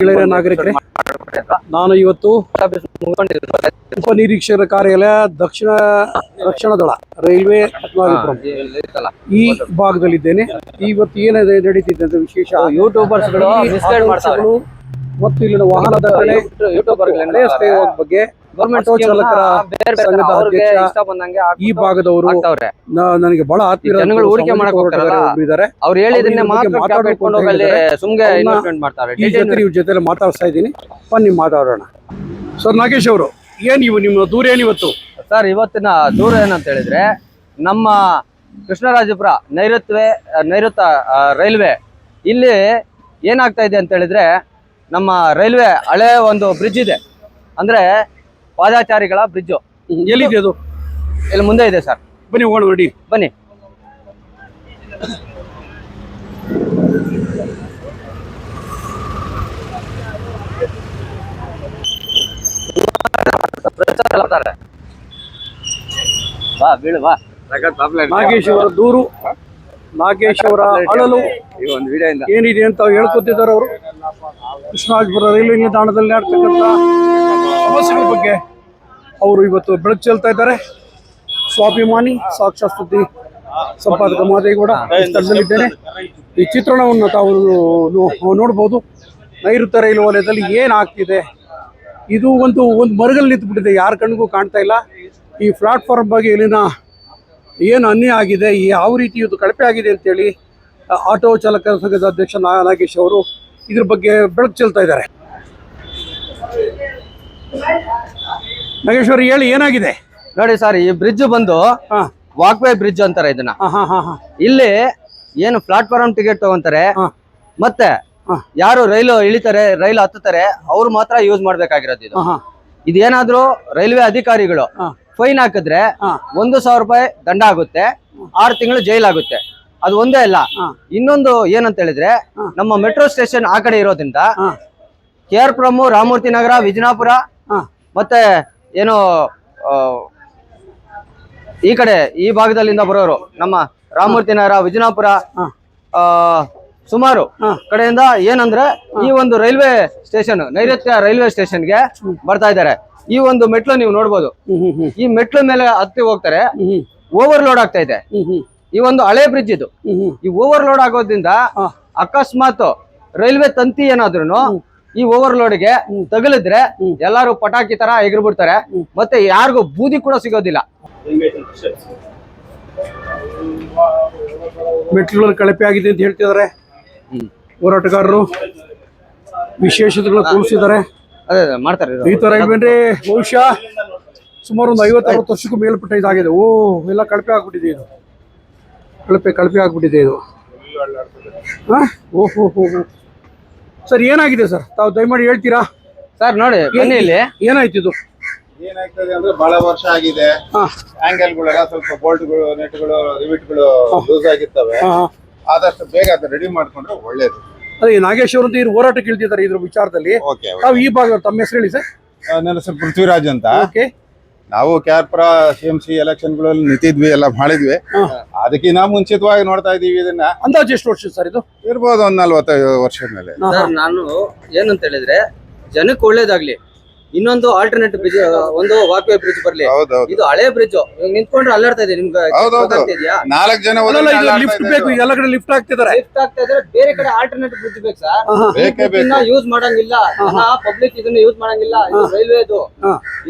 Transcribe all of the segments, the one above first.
ಗೆಳೆಯರ ನಾಗರಿಕರೇ ನಾನು ಇವತ್ತು ಉಪ ನಿರೀಕ್ಷಕರ ಕಾರ್ಯಾಲಯ ದಕ್ಷಿಣ ರಕ್ಷಣಾ ದಳ ರೈಲ್ವೆ ಈ ಭಾಗದಲ್ಲಿದ್ದೇನೆ. ಇವತ್ತು ಏನಿದೆ ನಡೀತಿದೆ ಅಂತ ವಿಶೇಷ? ಯೂಟ್ಯೂಬರ್ಸ್ ಮತ್ತು ಇಲ್ಲಿನ ವಾಹನದ ಬಗ್ಗೆ ಗೌರ್ಮೆಂಟ್ ಆಟೋ ಚಾಲಕರ ಸಂಘದ ಅಧ್ಯಕ್ಷ ಇಷ್ಟ ಈ ಭಾಗದವರು ನನಗೆ ಬಹಳ ಆತ್ಮೀಯ ಜನಗಳು ಹೂಡಿಕೆ ಮಾಡಕ್ ಹೋಗ್ತಾರಲ್ಲ, ಇದ್ದಾರೆ. ಅವ್ರು ಹೇಳಿದ್ರೆ ಸುಮ್ಗೆ ಇನ್ವೆಸ್ಟ್ಮೆಂಟ್ ಮಾಡ್ತಾರೆ. ಈ ಜೊತೆ ಇವ್ರ ಜೊತೆ ಮಾತಾಡ್ತಾ ಇದ್ದೀನಿ. ಬನ್ನಿ ಮಾತಾಡೋಣ. ಸರ್ ನಾಗೇಶ್ ಅವರು ಏನ್ ಇವು ನಿಮ್ಮ ದೂರ ಏನ್ ಇವತ್ತು? ಸರ್ ಇವತ್ತಿನ ದೂರ ಏನಂತ ಹೇಳಿದ್ರೆ ನಮ್ಮ ಕೃಷ್ಣರಾಜಪುರ ನೈಋತ್ಯ ನೈಋತ್ಯ ರೈಲ್ವೆ ಇಲ್ಲಿ ಏನಾಗ್ತಾ ಇದೆ ಅಂತ ಹೇಳಿದ್ರೆ ನಮ್ಮ ರೈಲ್ವೆ ಹಳೆ ಒಂದು ಬ್ರಿಡ್ಜ್ ಇದೆ. ಅಂದ್ರೆ ಪಾದಾಚಾರಿಗಳ ಬ್ರಿಡ್ಜ್. ಎಲ್ಲಿದೆ ಅದು? ಇಲ್ಲಿ ಮುಂದೆ ಇದೆ ಸರ್. ಬನ್ನಿ ಹೋಗೋಣ ನೋಡಿ. ಬನ್ನಿ. ಬಾ ಬೀಳು ಬಾ. ನಾಗೇಶ್ ಅವರ ದೂರು ನಾಗೇಶ್ ಅವರ ಅಳಲು ಏನಿದೆ ಅಂತ ಹೇಳ್ಕೊತಿದ್ದಾರೆ ಅವರು. ಕೃಷ್ಣರಾಜಪುರ ರೈಲ್ವೆ ನಿಲ್ದಾಣದಲ್ಲಿ ನಡ್ತಕ್ಕಂಥ ಸಮಸ್ಯೆಗಳ ಬಗ್ಗೆ ಅವರು ಇವತ್ತು ಬೆಳಕು ಚೆಲ್ತಾ ಇದ್ದಾರೆ. ಸ್ವಾಭಿಮಾನಿ ಸಾಕ್ಷಾತ್ ಸುದ್ದಿ ಸಂಪಾದಕ ಮಾದೇಗೌಡ ಸ್ಥಳದಲ್ಲಿದ್ದೇನೆ ಈ ಚಿತ್ರಣವನ್ನು ತಾವು ನೋಡ್ಬೋದು. ನೈಋತ್ಯ ರೈಲು ವಲಯದಲ್ಲಿ ಏನಾಗ್ತಿದೆ ಇದು ಒಂದು ಒಂದು ಮರಗಲ್ಲಿ ನಿಂತುಬಿಟ್ಟಿದೆ. ಯಾರ ಕಣ್ಣಿಗೂ ಕಾಣ್ತಾ ಇಲ್ಲ. ಈ ಪ್ಲಾಟ್ಫಾರ್ಮ್ ಬಗ್ಗೆ ಇಲ್ಲಿನ ಏನು ಅನ್ಯ ಆಗಿದೆ, ಯಾವ ರೀತಿ ಇದು ಕಳಪೆ ಆಗಿದೆ ಅಂತೇಳಿ ಆಟೋ ಚಾಲಕರ ಸಂಘದ ಅಧ್ಯಕ್ಷ ನಾಗೇಶ್ ಅವರು ಇದ್ರ ಬಗ್ಗೆ ಬೆಳಕು ಚೆಲ್ತಾ ಇದ್ದಾರೆ. ನಾಗೇಶ್ ಅವರು ಹೇಳಿ ಏನಾಗಿದೆ ನೋಡಿ ಸರ್ ಈ ಬ್ರಿಡ್ಜ್ ಬಂದು ವಾಕ್ವೇ ಬ್ರಿಡ್ಜ್ ಅಂತಾರೆ ಇದನ್ನ ಇಲ್ಲಿ ಏನು ಪ್ಲಾಟ್ಫಾರ್ಮ್ ಟಿಕೆಟ್ ತಗೊಂತಾರೆ. ಮತ್ತೆ. ಯಾರು ರೈಲು ಇಳಿತಾರೆ ರೈಲು ಹತ್ತುತ್ತಾರೆ ಅವ್ರು ಮಾತ್ರ ಯೂಸ್ ಮಾಡ್ಬೇಕಾಗಿರೋದು ಇದು ಇದೇನಾದ್ರೂ ರೈಲ್ವೆ ಅಧಿಕಾರಿಗಳು. ಫೈನ್ ಹಾಕಿದ್ರೆ. ಒಂದು ಸಾವಿರ ರೂಪಾಯಿ ದಂಡ ಆಗುತ್ತೆ ಆರು ತಿಂಗಳು ಜೈಲ್ ಆಗುತ್ತೆ ಅದು ಒಂದೇ ಅಲ್ಲ. ಇನ್ನೊಂದು ಏನಂತ ಹೇಳಿದ್ರೆ. ನಮ್ಮ ಮೆಟ್ರೋ ಸ್ಟೇಷನ್ ಆ ಕಡೆ ಇರೋದ್ರಿಂದ ಕೆ ಆರ್ ಪುರಂ ರಾಮಮೂರ್ತಿ ನಗರ ವಿಜಯನಾಪುರ ಹಾ ಮತ್ತೆ ಏನು ಈ ಕಡೆ ಈ ಭಾಗದಲ್ಲಿಂದ ಬರೋರು ನಮ್ಮ ರಾಮಮೂರ್ತಿ ನಗರ ವಿಜಯಪುರ ಆ, ಸುಮಾರು ಕಡೆಯಿಂದ ಏನಂದ್ರೆ ಈ ಒಂದು ರೈಲ್ವೆ ಸ್ಟೇಷನ್ ನೈಋತ್ಯ ರೈಲ್ವೆ ಸ್ಟೇಷನ್ಗೆ ಬರ್ತಾ ಇದ್ದಾರೆ. ಈ ಒಂದು ಮೆಟ್ಲು ನೀವು ನೋಡ್ಬೋದು. ಈ ಮೆಟ್ಲು ಮೇಲೆ ಹತ್ತಿ ಹೋಗ್ತಾರೆ. ಓವರ್ ಲೋಡ್ ಆಗ್ತಾ ಇದೆ. ಈ ಒಂದು ಹಳೆ ಬ್ರಿಡ್ಜ್ ಇದು. ಈ ಓವರ್ ಈ ಓವರ್ಲೋಡ್ ಆಗೋದ್ರಿಂದ. ಅಕಸ್ಮಾತ್ ರೈಲ್ವೆ ತಂತಿ ಏನಾದ್ರೂ ಈ ಓವರ್ಲೋಡ್ಗೆ ತಗುಲಿದ್ರೆ ಎಲ್ಲಾರು ಪಟಾಕಿ ತರ ಎಗರ್ಬಿಡ್ತಾರೆ. ಮತ್ತೆ ಯಾರಿಗೂ ಬೂದಿ ಕೂಡ ಸಿಗೋದಿಲ್ಲ. ಮೆಟ್ಲುಗಳು ಕಳಪೆ ಆಗಿದೆ ಅಂತ ಹೇಳ್ತಿದ್ದಾರೆ. ಹೋರಾಟಗಾರರು ವಿಶೇಷತೆಗಳು ತೋರಿಸಿದ್ದಾರೆ. ಅದೇ ಮಾಡ್ತಾರೆ. ಈ ತರ ಏನ್ರಿ ಬಹುಶಃ ಸುಮಾರು ಒಂದು ಐವತ್ತು ಅರವತ್ತು ವರ್ಷಕ್ಕೂ ಮೇಲ್ಪಟ್ಟ ಇದಾಗಿದೆ. ಓ ಎಲ್ಲ ಕಳಪೆ ಆಗ್ಬಿಟ್ಟಿದೆ ಇದು. ಕಳಪೆ ಕಳಪೆ ಆಗ್ಬಿಟ್ಟಿದೆ ಇದು. ಹಾ? ಓಹೋ ಹೋ ಸರ್ ಏನಾಗಿದೆ ಸರ್? ತಾವು ದಯಮಾಡಿ ಹೇಳ್ತೀರಾ? ಸರ್ ನೋಡಿ ಬನ್ನಿ ಇಲ್ಲಿ. ಏನಾಯ್ತು ಇದು? ಏನಾಗ್ತದೆ ಅಂದ್ರೆ ಬಹಳ ವರ್ಷ ಆಗಿದೆ. ಹಾ. ಆಂಗಲ್ಗಳೆಲ್ಲ ಸ್ವಲ್ಪ ಬೋಲ್ಟ್ಗಳು ನೆಟ್ಗಳು ರಿವಿಟ್ಗಳು ಲೂಸ್ ಆಗಿರ್ತವೆ. ಹಾ ಹಾ. ಆದಷ್ಟು ಬೇಗ ಅದನ್ನ ರೆಡಿ ಮಾಡ್ಕೊಂಡ್ರೆ ಒಳ್ಳೇದು. ಅದೇ ನಾಗೇಶ್ ಅವರು ಅಂತ ಇವ್ರು ಹೋರಾಟಕ್ಕೆ ಕೇಳ್ತಿದ್ದಾರೆ ಇದ್ರ ವಿಚಾರದಲ್ಲಿ. ಓಕೆ ತಾವು ಈ ಭಾಗ ತಮ್ಮ ಹೆಸರು ಹೇಳಿ ಸರ್. ನನ್ನ ಹೆಸರು ಪೃಥ್ವಿರಾಜ್ ಅಂತ. ಓಕೆ ನಾವು ಕ್ಯಾರ್ಪುರ ಸಿ ಎಂ ಸಿ ಎಲೆಕ್ಷನ್ಗಳಲ್ಲಿ ನಿಂತಿದ್ವಿ ಎಲ್ಲ ಮಾಡಿದ್ವಿ. ಅದಕ್ಕಿಂತ ಮುಂಚಿತವಾಗಿ ನೋಡ್ತಾ ಇದೀವಿ ಇದನ್ನ. ಅಂದಾಜು ಎಷ್ಟು ವರ್ಷ ಸರ್ ಇದು? ಇರ್ಬೋದು ಒಂದ್ ನಲ್ವತ್ತೈದು ವರ್ಷದ ಮೇಲೆ. ನಾನು ಏನಂತ ಹೇಳಿದ್ರೆ ಜನಕ್ಕೆ ಒಳ್ಳೇದಾಗ್ಲಿ. ಇನ್ನೊಂದು ಆಲ್ಟರ್ನೇಟ್ ಬ್ರಿಡ್ಜ್ ಒಂದು ವಾಕ್ವೇ ಬ್ರಿಡ್ಜ್ ಬರ್ಲಿ. ಹೌದೌದು ಇದು ಹಳೆ ಬ್ರಿಡ್ಜ್ ನಿಂತ್ಕೊಂಡ್ರೆ ಅಲ್ಲಾಡ್ತಾ ಇದೆ. ನಿಮ್ಗೆ ಹೌದೌದು. ನಾಲ್ಕು ಜನ ಲಿಫ್ಟ್ ಬೇಕು ಎಲ್ಲ ಕಡೆ ಲಿಫ್ಟ್ ಆಗ್ತಿದ್ದಾರೆ ಲಿಫ್ಟ್ ಆಗ್ತಾ ಇದ್ರೆ ಬೇರೆ ಕಡೆ ಆಲ್ಟರ್ನೇಟ್ ಬ್ರಿಡ್ಜ್ ಬೇಕು ಸರ್. ಇದನ್ನ ಯೂಸ್ ಮಾಡಂಗಿಲ್ಲ. ಜನ ಪಬ್ಲಿಕ್ ಇದನ್ನ ಯೂಸ್ ಮಾಡಂಗಿಲ್ಲ. ಇದು ರೈಲ್ವೆದು.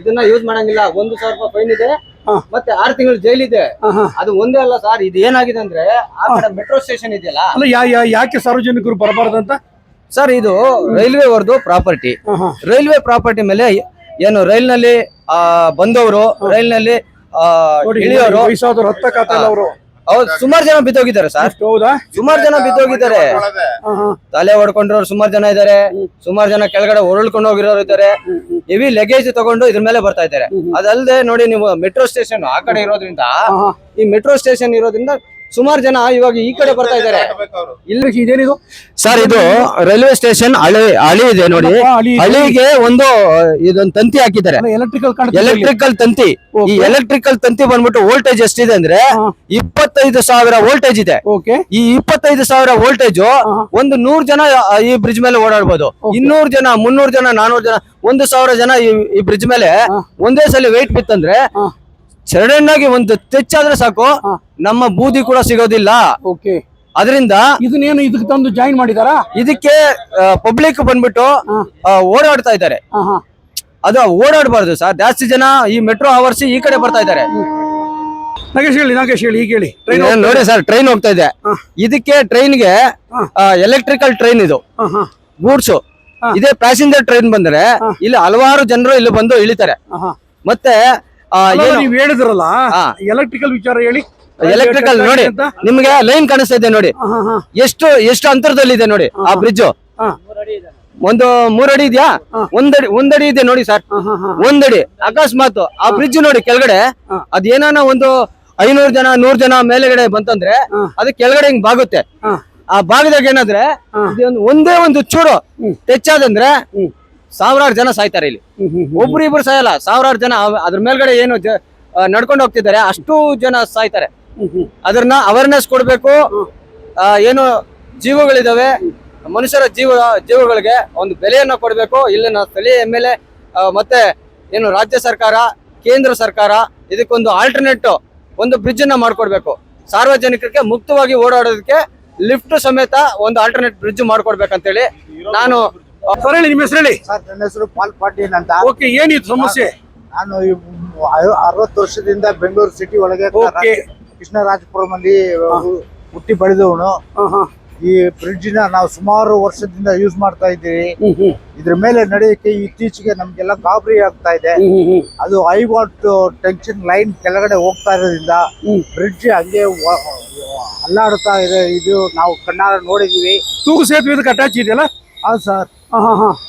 ಇದನ್ನ ಯೂಸ್ ಮಾಡಂಗಿಲ್ಲ. ಒಂದು ಸಾವಿರ ರೂಪಾಯಿ ಫೈನ್ ಇದೆ. ಮತ್ತೆ ಆರು ತಿಂಗಳು ಜೈಲ್ ಇದೆ. ಅದು ಒಂದೇ ಅಲ್ಲ ಸರ್. ಇದು ಏನಾಗಿದೆ ಅಂದ್ರೆ ಆ ಕಡೆ ಮೆಟ್ರೋ ಸ್ಟೇಷನ್ ಇದೆಯಲ್ಲ? ಅಲ್ಲ ಯಾ ಯಾ- ಯಾಕೆ ಸಾರ್ವಜನಿಕರು ಬರಬಾರ್ದಂತ ಸರ್ ಇದು ರೈಲ್ವೆ ಅವರದು ಪ್ರಾಪರ್ಟಿ. ರೈಲ್ವೆ ಪ್ರಾಪರ್ಟಿ ಮೇಲೆ ಏನು ರೈಲ್ನಲ್ಲಿ ಆ ಬಂದವರು ರೈಲ್ನಲ್ಲಿ ಇಳಿಯೋರು ಹೌದು ಸುಮಾರು ಜನ ಬಿದ್ದೋಗಿದ್ದಾರೆ ಸರ್. ಹೌದಾ? ಸುಮಾರು ಜನ ಬಿದ್ದೋಗಿದ್ದಾರೆ. ತಲೆ ಹೊಡ್ಕೊಂಡ್ರವ್ರು ಸುಮಾರು ಜನ ಇದ್ದಾರೆ. ಸುಮಾರು ಜನ ಕೆಳಗಡೆ ಹೊರಳ್ಕೊಂಡು ಹೋಗಿರೋರು ಇದ್ದಾರೆ. ಹೆವಿ ಲಗೇಜ್ ತಗೊಂಡು ಇದ್ರ ಮೇಲೆ ಬರ್ತಾ ಇದ್ದಾರೆ. ಅದಲ್ಲದೆ ನೋಡಿ ನೀವು ಮೆಟ್ರೋ ಸ್ಟೇಷನ್ ಆ ಕಡೆ ಇರೋದ್ರಿಂದ. ಈ ಮೆಟ್ರೋ ಸ್ಟೇಷನ್ ಇರೋದ್ರಿಂದ ಸುಮಾರು ಜನ ಇವಾಗ ಈ ಕಡೆ ಬರ್ತಾ ಇದಾರೆ ಇಲ್ಲಿ ಇದೇನಿದು? ಸರ್ ಇದು ರೈಲ್ವೆ ಸ್ಟೇಷನ್ ಹಳೆ ಹಳಿ ಇದೆ ನೋಡಿ. ಹಳಿಗೆ ಒಂದು ಇದೊಂದು ತಂತಿ ಹಾಕಿದ್ದಾರೆ. ಎಲೆಕ್ಟ್ರಿಕಲ್ ಎಲೆಕ್ಟ್ರಿಕಲ್ ತಂತಿ. ಈ ಎಲೆಕ್ಟ್ರಿಕಲ್ ತಂತಿ ಬಂದ್ಬಿಟ್ಟು ವೋಲ್ಟೇಜ್ ಎಷ್ಟಿದೆ ಅಂದ್ರೆ. ಇಪ್ಪತ್ತೈದು ಸಾವಿರ ವೋಲ್ಟೇಜ್ ಇದೆ. ಓಕೆ ಈ ಇಪ್ಪತ್ತೈದು ಸಾವಿರ ವೋಲ್ಟೇಜ್ ಒಂದು ನೂರ್ ಜನ ಈ ಬ್ರಿಡ್ಜ್ ಮೇಲೆ ಓಡಾಡ್ಬೋದು. ಇನ್ನೂರ್ ಜನ ಮುನ್ನೂರ್ ಜನ ನಾನೂರ್ ಜನ ಒಂದು ಸಾವಿರ ಜನ ಈ ಬ್ರಿಡ್ಜ್ ಮೇಲೆ ಒಂದೇ ಸಲ ವೆಯ್ಟ್ ಬಿತ್ತಂದ್ರೆ. ಸಡನ್ ಆಗಿ ಒಂದು ತೆಚ್ಚಾದ್ರೆ ಸಾಕು. ನಮ್ಮ ಬೂದಿ ಕೂಡ ಸಿಗೋದಿಲ್ಲ. ಓಕೆ. ಅದರಿಂದ ಇದನ್ನೇನು ಇದಕ್ಕೆ ತಂದು ಜಾಯಿನ್ ಮಾಡಿದಾರ? ಇದಕ್ಕೆ ಪಬ್ಲಿಕ್ ಬಂದ್ಬಿಟ್ಟು ಓಡಾಡ್ತಾ ಇದ್ದಾರೆ. ಅದು ಓಡಾಡಬಾರ್ದು ಸರ್. ಜಾಸ್ತಿ ಜನ ಈ ಮೆಟ್ರೋ ಆವರ್ಸಿ ಈ ಕಡೆ ಬರ್ತಾ ಇದ್ದಾರೆ. ನಾಗೇಶ್ ಹೇಳಿ ನಾಗೇಶ್ ಹೇಳಿ ಈಗ ಹೇಳಿ. ನೋಡಿ ಸರ್ ಟ್ರೈನ್ ಹೋಗ್ತಾ ಇದೆ. ಇದಕ್ಕೆ ಟ್ರೈನ್ಗೆ. ಎಲೆಕ್ಟ್ರಿಕಲ್ ಟ್ರೈನ್ ಇದು. ಗೂಡ್ಸ್. ಇದೇ ಪ್ಯಾಸೆಂಜರ್ ಟ್ರೈನ್ ಬಂದ್ರೆ. ಇಲ್ಲಿ ಹಲವಾರು ಜನರು ಇಲ್ಲಿ ಬಂದು ಇಳಿತಾರೆ. ಮತ್ತೆ ನೀವ್ ಹೇಳಿದ್ರಲ್ಲ. ಎಲೆಕ್ಟ್ರಿಕಲ್ ವಿಚಾರ ಹೇಳಿ. ಎಲೆಕ್ಟ್ರಿಕಲ್ ನೋಡಿ ನಿಮ್ಗೆ ಲೈನ್ ಕಾಣಿಸ್ತಾ ಇದೆ ನೋಡಿ. ಎಷ್ಟು ಎಷ್ಟು ಅಂತರದಲ್ಲಿ ಇದೆ ನೋಡಿ ಆ ಬ್ರಿಡ್ಜ್ ಒಂದು ಮೂರಡಿ ಇದೆಯಾ. ಒಂದಡಿ ಒಂದಡಿ ಇದೆ ನೋಡಿ ಸರ್ ಒಂದಡಿ. ಅಕಸ್ಮಾತ್ ಆ ಬ್ರಿಡ್ಜ್ ನೋಡಿ ಕೆಳಗಡೆ. ಅದೇನಾನ ಒಂದು ಐನೂರು ಜನ ನೂರ್ ಜನ ಮೇಲೆಗಡೆ ಬಂತಂದ್ರೆ ಅದಕ್ಕೆ ಅದು ಕೆಳಗಡೆ ಹಿಂಗ್ ಬಾಗುತ್ತೆ. ಆ ಭಾಗದಾಗ ಏನಾದ್ರೆ. ಒಂದೇ ಒಂದು ಚೂರು ಹ್ಮ್. ಸಾವಿರಾರು ಜನ ಸಾಯ್ತಾರೆ ಇಲ್ಲಿ. ಒಬ್ರು ಇಬ್ರು ಸಾಯಲ್ಲ ಸಾವಿರಾರು ಜನ ಅದ್ರ ಮೇಲ್ಗಡೆ ಏನು ನಡ್ಕೊಂಡು ಹೋಗ್ತಿದ್ದಾರೆ ಅಷ್ಟು ಜನ ಸಾಯ್ತಾರೆ. ಅದನ್ನ ಅವೇರ್ನೆಸ್ ಕೊಡ್ಬೇಕು. ಏನು ಜೀವಗಳಿದಾವೆ ಮನುಷ್ಯರ ಜೀವ ಜೀವಗಳಿಗೆ ಒಂದು ಬೆಲೆಯನ್ನ ಕೊಡಬೇಕು. ಇಲ್ಲಿನ ಸ್ಥಳೀಯ ಎಂ ಎಲ್ ಎ ಮತ್ತೆ ಏನು ರಾಜ್ಯ ಸರ್ಕಾರ ಕೇಂದ್ರ ಸರ್ಕಾರ ಇದಕ್ಕೊಂದು ಆಲ್ಟರ್ನೇಟ್ ಒಂದು ಬ್ರಿಡ್ಜ್ ಅನ್ನ ಮಾಡ್ಕೊಡ್ಬೇಕು. ಸಾರ್ವಜನಿಕರಿಗೆ ಮುಕ್ತವಾಗಿ ಓಡಾಡೋದಕ್ಕೆ ಲಿಫ್ಟ್ ಸಮೇತ ಒಂದು ಆಲ್ಟರ್ನೇಟ್ ಬ್ರಿಡ್ಜ್ ಮಾಡ್ಕೊಡ್ಬೇಕಂತೇಳಿ ನಾನು ಸರ್ ಹೇಳಿ ನಿಮ್ಮ ಹೆಸರು ಹೇಳಿ ಸರ್ ನನ್ನ ಹೆಸರು ಪಾಲ್ ಪಾಟೀಲ್ ಅಂತ. ಓಕೆ ಏನಿತ್ತು ಸಮಸ್ಯೆ? ನಾನು ಈ ಅರವತ್ತು ವರ್ಷದಿಂದ ಬೆಂಗಳೂರು ಸಿಟಿ ಒಳಗೆ ಕೃಷ್ಣರಾಜಪುರಂ ಅಲ್ಲಿ ಹುಟ್ಟಿ ಬೆಳೆದವನು. ಹಾ ಹಾ. ಈ ಬ್ರಿಡ್ಜ್ನ ನಾವು ಸುಮಾರು ವರ್ಷದಿಂದ ಯೂಸ್ ಮಾಡ್ತಾ ಇದ್ದೀವಿ. ಹ್ಮ್ ಹ್ಮ್. ಇದ್ರ ಮೇಲೆ ನಡೆಯಕ್ಕೆ ಇತ್ತೀಚೆಗೆ ನಮ್ಗೆಲ್ಲ ಗಾಬರಿ ಆಗ್ತಾ ಇದೆ. ಹ್ಮ್ ಹ್ಮ್ ಹ್ಮ್. ಅದು ಹೈ ವಾಟ್ ಟೆನ್ಷನ್ ಲೈನ್ ಕೆಳಗಡೆ ಹೋಗ್ತಾ ಇರೋದ್ರಿಂದ ಫ್ರಿಡ್ಜ್ ಬ್ರಿಡ್ಜ್ ಹಂಗೆ ವ- ಅಲ್ಲಾಡ್ತಾ ಇದೆ. ಇದು ನಾವು ಕಣ್ಣಾರ ನೋಡಿದೀವಿ ತೂಗು ಸೇತುವೆ ಇದಕ್ಕೆ ಅಟ್ಯಾಚ್ ಇದೆಯಲ್ಲ? ಹೌದು ಸರ್.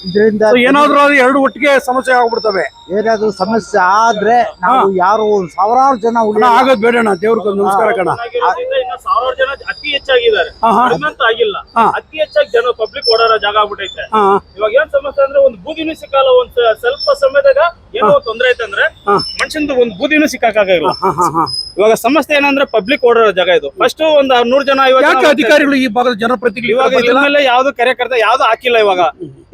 ಇದರಿಂದ ಏನಾದ್ರೂ ಎರಡು ಒಟ್ಟಿಗೆ ಸಮಸ್ಯೆ ಆಗ್ಬಿಡ್ತವೆ. ಏನಾದ್ರೂ ಸಮಸ್ಯೆ ಆದ್ರೆ ನಾವು ಯಾರು ಒಂದ್ ಸಾವಿರಾರು ಜನ ಆಗೋದ್ ಬೇಡ ದೇವ್ರ ನಮಸ್ಕಾರ ಕಣ ಸಾವಿರಾರು ಜನ ಅತಿ ಹೆಚ್ಚಾಗಿದ್ದಾರೆ. ಆಗಿಲ್ಲ. ಅತಿ ಹೆಚ್ಚಾಗಿ ಜನ ಪಬ್ಲಿಕ್ ಓಡಾಡೋ ಜಾಗ ಆಗ್ಬಿಟ್ಟೈತೆ. ಹಾ ಇವಾಗ ಏನ್ ಸಮಸ್ಯೆ ಅಂದ್ರೆ ಒಂದ್ ಬೂದಿನೂ ಸಿಕ್ಕಲ್ಲ ಒಂದ್ ಸ್ವಲ್ಪ ಸಮಯದಾಗ ಏನೋ ತೊಂದ್ರೆ ಐತೆ ಅಂದ್ರೆ ಹಾ. ಮನುಷ್ಯಂದು ಒಂದ್ ಬೂದಿನೂ ಸಿಕ್ಕಾಕಾಗಿಲ್ಲ ಹಾ ಹಾ ಹಾ ಇವಾಗ ಸಮಸ್ಯೆ ಏನಂದ್ರೆ ಪಬ್ಲಿಕ್ ಓಡಾಡೋ ಜಾಗ ಇದು. ಫಸ್ಟ್ ಒಂದ್ ನೂರ್ ಜನ ಇವಾಗ ಅಧಿಕಾರಿಗಳು ಈ ಭಾಗದ ಜನಪ್ರತಿನಿಧಿ ಇವಾಗ ಯಾವ್ದು ಕಾರ್ಯಕರ್ತ ಯಾವ್ದು ಹಾಕಿಲ್ಲ ಇವಾಗ.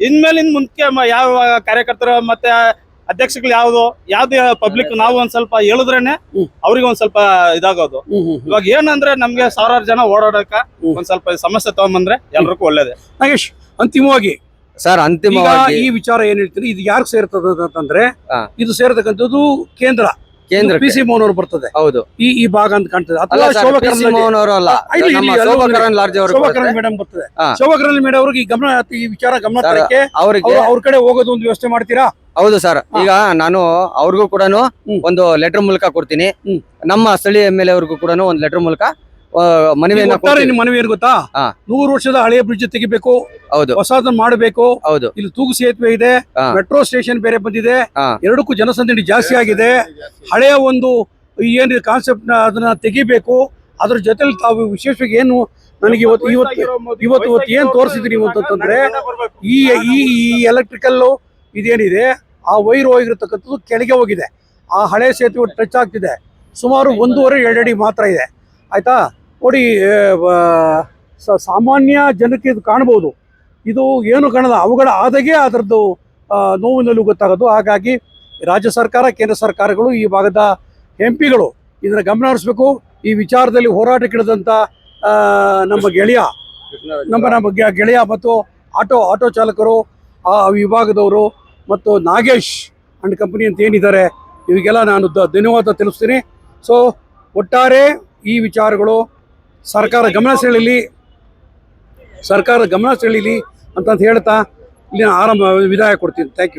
ಇನ್ಮೇಲೆ ಇನ್ ಮುಂಚೆ ಮ- ಯಾವ ಕಾರ್ಯಕರ್ತರು ಮತ್ತೆ ಅಧ್ಯಕ್ಷಗಳು ಯಾವ್ದು ಯಾವ್ದು ಪಬ್ಲಿಕ್ ನಾವು ಒಂದ್ ಸ್ವಲ್ಪ ಹೇಳಿದ್ರೇನೆ. ಅವ್ರಿಗೆ ಒಂದ್ ಸ್ವಲ್ಪ ಇದಾಗೋದು. ಇವಾಗ ಏನಂದ್ರೆ ನಮ್ಗೆ ಸಾವಿರಾರು ಜನ ಓಡಾಡಕ. ಒಂದ್ ಸ್ವಲ್ಪ ಸಮಸ್ಯೆ ತಗೊಂಬಂದ್ರೆ ಎಲ್ರಿಗೂ ಒಳ್ಳೇದೇ ನಾಗೇಶ್ ಅಂತಿಮವಾಗಿ ಸರ್ ಅಂತಿಮ ಅಂತಿಮವಾಗಿ ಈ ವಿಚಾರ ಏನ್ ಹೇಳ್ತೀನಿ ಇದು ಯಾರು ಸೇರ್ತದ ಅಂತಂದ್ರೆ ಇದು ಸೇರ್ತಕ್ಕಂಥದ್ದು ಕೇಂದ್ರ ಕೇಂದ್ರ ಪಿ ಸಿ ಮೋಹನ್ ಅವರು ಬರ್ತದೆ. ಹೌದು. ಈ ಈ ಭಾಗ ಅಂತ ಕಾಣ್ತದೆ. ಅಥವಾ ಶೋಭಾ ಮೋಹನ್ ಅವರು ಅಲ್ಲ. ಶೋಭಾ ಕರಂದ್ಲಾಜೆ ಅವರು ಶೋಭಾ ಮೇಡಮ್ ಬರ್ತದೆ. ಶೋಭಾ ಮೇಡಮ್ ಅವ್ರಿಗೆ ಈ ಗಮನ ಈ ವಿಚಾರ ಗಮನ ತರಕ್ಕೆ ಅವರಿಗೆ ಅವ್ರು ಕಡೆ ಹೋಗೋದು ಒಂದು ವ್ಯವಸ್ಥೆ ಮಾಡ್ತೀರಾ? ಹೌದು ಸರ್. ಈಗ ನಾನು ಅವ್ರಿಗೂ ಕೂಡ ಒಂದು ಲೆಟರ್ ಮೂಲಕ ಕೊಡ್ತೀನಿ. ನಮ್ಮ ಸ್ಥಳೀಯ ಎಂ ಎಲ್ ಅವ್ರಿಗೂ ಕೂಡ ಒಂದು ಲೆಟರ್ ಮೂಲಕ ಮನವಿಯನ್ನ ಒಟ್ಟಾರೆ ಕೊಡ್ತೀನಿ ನಿಮ್ಮ ಮನವಿ ಏನ್ ಗೊತ್ತಾ? ಹಾ. ನೂರು ವರ್ಷದ ಹಳೆಯ ಬ್ರಿಡ್ಜ್ ತೆಗಿಬೇಕು ಹೌದು. ಹೊಸದನ್ನ ಮಾಡಬೇಕು ಹೌದು. ಇಲ್ಲಿ ತೂಗು ಸೇತುವೆ ಇದೆ ಹಾ. ಮೆಟ್ರೋ ಸ್ಟೇಷನ್ ಬೇರೆ ಬಂದಿದೆ ಹಾ. ಎರಡಕ್ಕೂ ಜನಸಂದಣಿ ಜಾಸ್ತಿ ಆಗಿದೆ ಹಳೆಯ ಒಂದು ಏನ್ ಕಾನ್ಸೆಪ್ಟ್ ಅದನ್ನ ತೆಗಿಬೇಕು ಅದ್ರ ಜೊತೆಲಿ ತಾವು ವಿಶೇಷವಾಗಿ ಏನು ನನಗೆ ಇವತ್ತು ಇವತ್ತು ಇವತ್ತು ಇವತ್ತು ಏನ್ ತೋರಿಸಿದ್ರಿ ಇವತ್ತು ಅಂತಂದ್ರೆ ಈ ಈ ಈ ಎಲೆಕ್ಟ್ರಿಕಲ್ ಇದೇನಿದೆ ಆ ವೈರ್ ಹೋಗಿರ್ತಕ್ಕಂಥದ್ದು ಕೆಳಗೆ ಹೋಗಿದೆ. ಆ ಹಳೆ ಸೇತುವೆ ಟಚ್ ಆಗ್ತಿದೆ. ಸುಮಾರು ಒಂದೂವರೆ ಎರಡು ಅಡಿ ಮಾತ್ರ ಇದೆ. ಆಯ್ತಾ? ನೋಡಿ ಸಾಮಾನ್ಯ ಜನಕ್ಕೆ ಇದು ಕಾಣ್ಬೋದು. ಇದು ಏನು ಕಾಣದ ಅವುಗಳ ಆದಾಗೆ ಅದರದ್ದು ನೋವಿನಲ್ಲೂ ಗೊತ್ತಾಗೋದು. ಹಾಗಾಗಿ ರಾಜ್ಯ ಸರ್ಕಾರ, ಕೇಂದ್ರ ಸರ್ಕಾರಗಳು ಈ ಭಾಗದ ಎಂ ಪಿಗಳು ಇದನ್ನ ಗಮನ ಹರಿಸ್ಬೇಕು. ಈ ವಿಚಾರದಲ್ಲಿ ಹೋರಾಟಕ್ಕಿಳಿದಂಥ ನಮ್ಮ ಗೆಳೆಯ, ನಮ್ಮ ನಮ್ಮ ಗೆಳೆಯ ಮತ್ತು ಆಟೋ ಆಟೋ ಚಾಲಕರು, ಆ ವಿಭಾಗದವರು ಮತ್ತು ನಾಗೇಶ್ ಅಂಡ್ ಕಂಪನಿ ಅಂತ ಏನಿದ್ದಾರೆ ಇವಿಗೆಲ್ಲ ನಾನು ಧನ್ಯವಾದ ತಿಳಿಸ್ತೀನಿ. ಸೊ ಒಟ್ಟಾರೆ ಈ ವಿಚಾರಗಳು ಸರ್ಕಾರ ಗಮನ ಸೆಳೀಲಿ ಸರ್ಕಾರ ಗಮನ ಸೆಳೀಲಿ ಅಂತಂತ ಹೇಳ್ತಾ ಇಲ್ಲಿ ಆರಂಭ ವಿದಾಯ ಕೊಡ್ತೀನಿ. Thank you